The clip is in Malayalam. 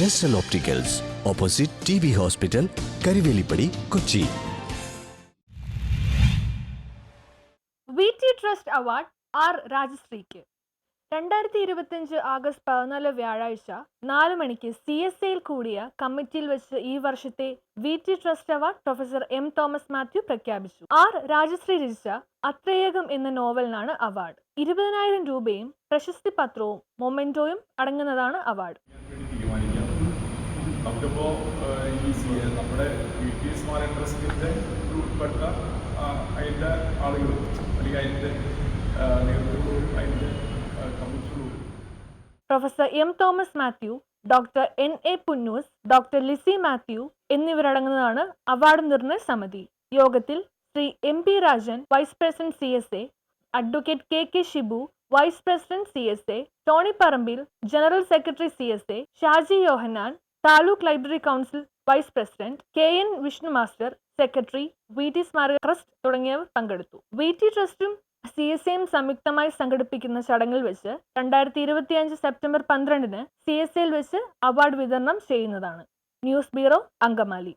ജെസ്റ്റൽ opticals opposite T B hospital Karuvelippady Kochi V T trust award R രാജശ്രീക്ക് രണ്ടായിരത്തി ഇരുപത്തിയഞ്ച് ആഗസ്റ്റ് പതിനാല് വ്യാഴാഴ്ച നാല് മണിക്ക് സി എസ് എയിൽ കൂടിയ കമ്മിറ്റിയിൽ വെച്ച് ഈ വർഷത്തെ V T trust award professor M Thomas Mathew പ്രഖ്യാപിച്ചു. ആർ. രാജശ്രീ രചിച്ച അത്രയേകം എന്ന നോവലിനാണ് അവാർഡ്. ഇരുപതിനായിരം രൂപയും പ്രശസ്തി പത്രവും മൊമെന്റോയും അടങ്ങുന്നതാണ് അവാർഡ്. നമുക്കിപ്പോൾ ഈ നമ്മുടെ വി ടി സ്മാൾ ട്രസ്റ്റിന്റെ ഉൾപ്പെട്ട അതിന്റെ ആളുകളും അല്ലെങ്കിൽ അതിന്റെ നേതൃത്വവും അതിന്റെ കമ്മിറ്റികളും. Professor M Thomas Mathew doctor N A Punnoose doctor Lissy Mathew എന്നിവരടങ്ങുന്നതാണ് award നിർണയ സമിതി. യോഗത്തിൽ Shri M P Rajan vice president C S A advocate K K Shibu vice president C S A Tony Parambil general secretary C S A Shaji Yohannan taluk library council vice president K N Vishnu master secretary V T സ്മാരക ട്രസ്റ്റ് തുടങ്ങിയവർ പങ്കെടുത്തു. വി ടി ട്രസ്റ്റും സി എസ് എയും സംയുക്തമായി സംഘടിപ്പിക്കുന്ന ചടങ്ങിൽ വെച്ച് രണ്ടായിരത്തി ഇരുപത്തിയഞ്ച് സെപ്റ്റംബർ പന്ത്രണ്ടിന് സി എസ് എയിൽ വെച്ച് അവാർഡ് വിതരണം ചെയ്യുന്നതാണ്. News bureau Angamaly.